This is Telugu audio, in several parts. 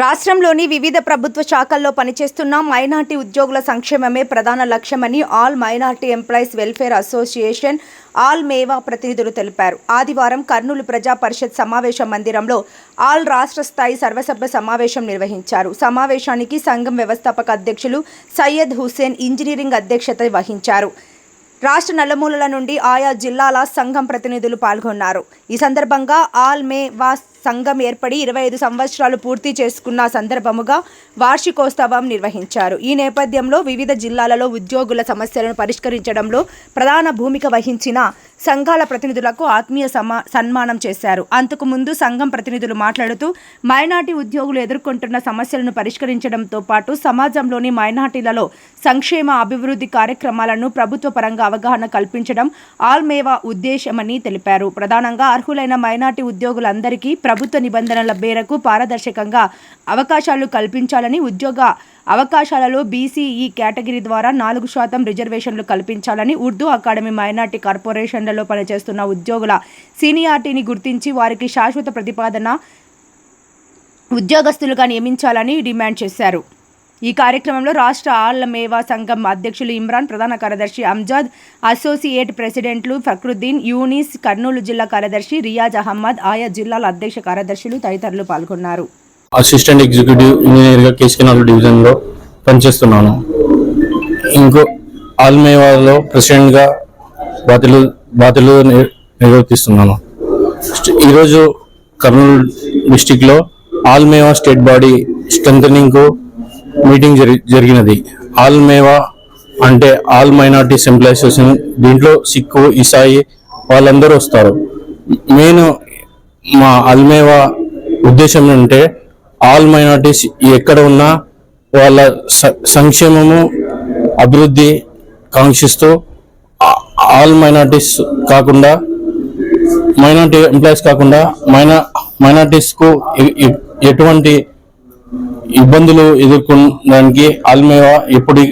రాష్ట్రంలోని వివిధ ప్రభుత్వ శాఖల్లో పనిచేస్తున్న మైనార్టీ ఉద్యోగుల సంక్షేమమే ప్రధాన లక్ష్యమని all minority employees welfare association all మేవా ప్రతినిధులు తెలిపారు. ఆదివారం కర్నూలు ప్రజా పరిషత్ సమావేశ మందిరంలో ఆల్ రాష్ట్ర స్థాయి సర్వసభ్య సమావేశం నిర్వహించారు. సమావేశానికి సంఘం వ్యవస్థాపక అధ్యక్షులు సయ్యద్ హుసేన్ ఇంజనీరింగ్ అధ్యక్షత వహించారు. రాష్ట్ర నలుమూలల నుండి ఆయా జిల్లాల సంఘం ప్రతినిధులు పాల్గొన్నారు. ఈ సందర్భంగా ఆల్ మే వాస్ సంఘం ఏర్పడి ఇరవై ఐదు సంవత్సరాలు పూర్తి చేసుకున్న సందర్భముగా వార్షికోత్సవం నిర్వహించారు. ఈ నేపథ్యంలో వివిధ జిల్లాలలో ఉద్యోగుల సమస్యలను పరిష్కరించడంలో ప్రధాన భూమిక వహించిన సంఘాల ప్రతినిధులకు ఆత్మీయ సమా సన్మానం చేశారు. అంతకు ముందు సంఘం ప్రతినిధులు మాట్లాడుతూ మైనార్టీ ఉద్యోగులు ఎదుర్కొంటున్న సమస్యలను పరిష్కరించడంతో పాటు సమాజంలోని మైనార్టీలలో సంక్షేమ అభివృద్ధి కార్యక్రమాలను ప్రభుత్వ పరంగా అవగాహన కల్పించడం ఆల్మేవా ఉద్దేశమని తెలిపారు. ప్రధానంగా అర్హులైన మైనార్టీ ఉద్యోగులందరికీ ప్రభుత్వ నిబంధనల మేరకు పారదర్శకంగా అవకాశాలు కల్పించాలని ఉద్యోగ అవకాశాలలో బీసీఈ కేటగిరీ ద్వారా నాలుగు శాతం రిజర్వేషన్లు కల్పించాలని ఉర్దూ అకాడమీ మైనార్టీ కార్పొరేషన్లలో పనిచేస్తున్న ఉద్యోగుల సీనియార్టీని గుర్తించి వారికి శాశ్వత ప్రతిపాదన ఉద్యోగస్తులుగా నియమించాలని డిమాండ్ చేశారు. ఈ కార్యక్రమంలో రాష్ట్ర ఆళ్ళ మేవా సంఘం అధ్యక్షులు ఇమ్రాన్ ప్రధాన కార్యదర్శి అంజాద్ అసోసియేట్ ప్రెసిడెంట్లు ఫక్రుద్దీన్ యూనిస్ కర్నూలు జిల్లా కార్యదర్శి రియాజ్ అహ్మద్ ఆయా జిల్లాల అధ్యక్ష కార్యదర్శులు తదితరులు పాల్గొన్నారు. అసిస్టెంట్ ఎగ్జిక్యూటివ్ ఇంజనీర్గా కేసీకెనాల్ డివిజన్లో పనిచేస్తున్నాను. ఇంకో ఆల్మేవాలో ప్రెసిడెంట్గా బాధ్యతలు బాధ్యతలు నిర్- నిర్వర్తిస్తున్నాను. ఈరోజు కర్నూలు డిస్టిక్లో ఆల్మేవా స్టేట్ బాడీ స్ట్రెంథనింగ్కు మీటింగ్ జరి జరిగినది. ఆల్మేవా అంటే ఆల్ మైనార్టీస్ ఎంప్లాయీస్ అసోసియేషన్ దీంట్లో సిక్కు ఇసాయి వాళ్ళందరూ వస్తారు. నేను మా అల్మేవా ఉద్దేశం అంటే ఆల్ మైనార్టీస్ ఎక్కడ ఉన్నా వాళ్ళ స- సంక్షేమము అభివృద్ధి కాంక్షిస్తూ ఆల్ మైనార్టీస్ కాకుండా మైనార్టీ ఎంప్లాయీస్ కాకుండా మైనా మైనార్టీస్కు ఎటువంటి ఇబ్బందులు ఎదుర్కొనడానికి ఆల్మేవా ఎప్పటి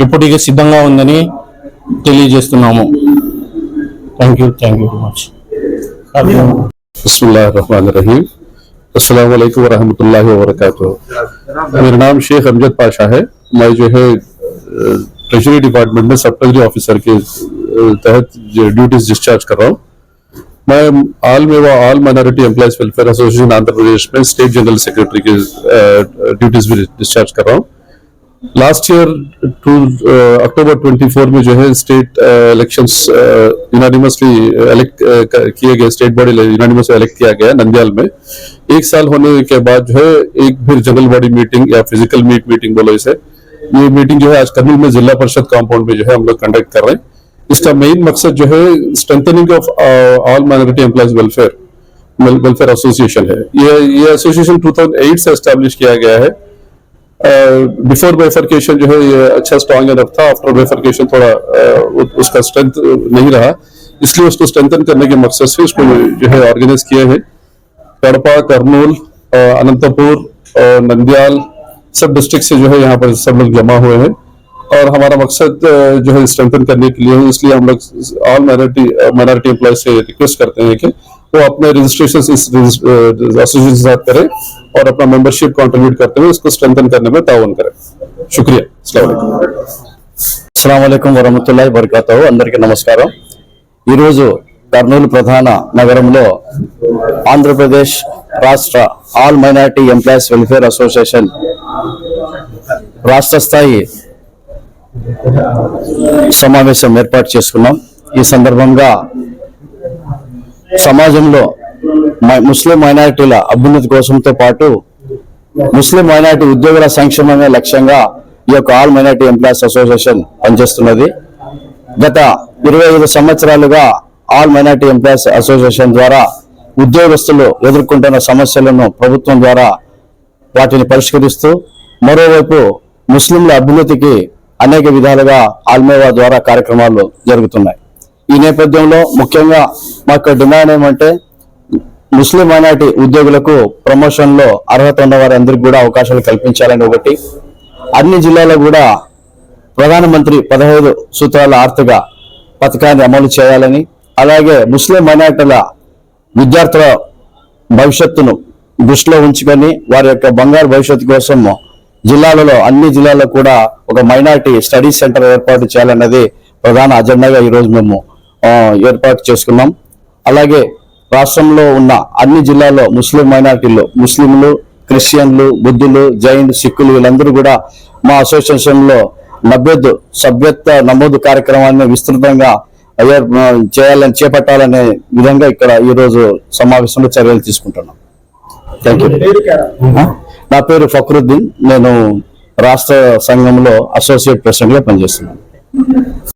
ఎప్పటికీ సిద్ధంగా ఉందని తెలియజేస్తున్నాము thank you thank you very much बसमीम अस्सलाम वरहमतुल्लाहि वबरकातुहू मेरा नाम शेख अमजद पाशा है मैं जो है ट्रेजरी डिपार्टमेंट में सब ट्रेजरी ऑफिसर के अ, तहत ड्यूटीज डिस्चार्ज कर रहा हूँ मैं आल मेवा, all minority employees welfare association Andhra Pradesh में स्टेट जनरल सेक्रेटरी के ड्यूटीज़ भी डिस्चार्ज कर रहा हूँ। लास्ट ईयर टू अक्टूबर 24 में जो है स्टेट इलेक्शंस यूनानिमसली इलेक्ट किए गए स्टेट बॉडी यूनानिमसली इलेक्ट किया गया नंदयाल में। एक साल होने के बाद जो है एक फिर जनरल बॉडी मीटिंग या फ़िज़िकल मीट मीटिंग बोलो इसे। ये मीटिंग जो है आज कर्नूल में जिला परिषद कंपाउंड में जो है हम लोग कंडक्ट कर रहे हैं। इसका मेन मकसद जो है strengthening of all minority employees welfare welfare association है। ये ये एसोसिएशन 2008 से एस्टेब्लिश किया गया है। बिफोर बाइफर्केशन जो है ये अच्छा स्ट्रॉन्ग एनफ था। आफ्टर बाइफर्केशन थोड़ा uh, उसका स्ट्रेंथ नहीं रहा। इसलिए उसको स्ट्रेंथन करने के मकसद से इसको जो है ऑर्गेनाइज किए हैं। कड़पा करनूल अनंतपुर नंदयाल सब डिस्ट्रिक्ट से जो है यहाँ पर सब लोग जमा हुए हैं। और हमारा मकसद अ, जो है स्ट्रेंथन करने के लिए है इसलिए हम लोग ऑल माइनॉरिटी माइनॉरिटी एम्प्लॉय से रिक्वेस्ट करते हैं कि वो अपने रजिस्ट्रेशन इस एसोसिएशन के साथ करें और अपना मेंबरशिप कंट्रीब्यूट करते हुए इसको स्ट्रेंथन करने में ताउन करें शुक्रिया अस्सलाम वालेकुम అస్సలం వరహమతుల్లాhi బర్కాతు అందరికీ నమస్కారం ఈరోజు కర్నూలు ప్రధాన నగరంలో ఆంధ్రప్రదేశ్ రాష్ట్ర all minority employees welfare association రాష్ట్ర స్థాయి సమావేశం ఏర్పాటు చేసుకున్నాం. ఈ సందర్భంగా సమాజంలో మై- ముస్లిం మైనారిటీల అభ్యున్నతి కోసంతో పాటు ముస్లిం మైనారిటీ ఉద్యోగుల సంక్షేమమే లక్ష్యంగా ఈ యొక్క ఆల్ మైనారిటీ ఎంప్లాయీస్ అసోసియేషన్ పనిచేస్తున్నది. గత ఇరవై ఐదు సంవత్సరాలుగా ఆల్ మైనారిటీ ఎంప్లాయీస్ అసోసియేషన్ ద్వారా ఉద్యోగస్తులు ఎదుర్కొంటున్న సమస్యలను ప్రభుత్వం ద్వారా వాటిని పరిష్కరిస్తూ మరోవైపు ముస్లింల అభ్యున్నతికి అనేక విధాలుగా ఆల్మేవా ద్వారా కార్యక్రమాలు జరుగుతున్నాయి. ఈ నేపథ్యంలో ముఖ్యంగా మాకు డిమాండ్ ఏమంటే ముస్లిం మైనార్టీ ఉద్యోగులకు ప్రమోషన్లో అర్హత ఉన్న వారందరికీ కూడా అవకాశాలు కల్పించాలని ఒకటి అన్ని జిల్లాలో కూడా ప్రధానమంత్రి పదహైదు సూత్రాల ఆర్థిక పథకాన్ని అమలు చేయాలని అలాగే ముస్లిం మైనార్టీల విద్యార్థుల భవిష్యత్తును దృష్టిలో ఉంచుకొని వారి యొక్క బంగారు భవిష్యత్తు కోసం జిల్లాలలో అన్ని జిల్లాల్లో కూడా ఒక మైనార్టీ స్టడీ సెంటర్ ఏర్పాటు చేయాలన్నది ప్రధాన అజెండాగా ఈరోజు మేము ఏర్పాటు చేసుకున్నాం. అలాగే రాష్ట్రంలో ఉన్న అన్ని జిల్లాల్లో ముస్లిం మైనార్టీలు ముస్లింలు క్రిస్టియన్లు బుద్ధులు జైన్ సిక్కులు వీళ్ళందరూ కూడా మా అసోసియేషన్లో నభ్యత్ సభ్యత్వ నమోదు కార్యక్రమాన్ని విస్తృతంగా చేయాలని చేపట్టాలనే విధంగా ఇక్కడ ఈ రోజు సమావేశంలో చర్యలు తీసుకుంటున్నాం. థ్యాంక్ యూ నా పేరు ఫక్రుద్దీన్. నేను రాష్ట్ర సంఘంలో అసోసియేట్ ప్రెసిడెంట్గా పనిచేస్తున్నాను.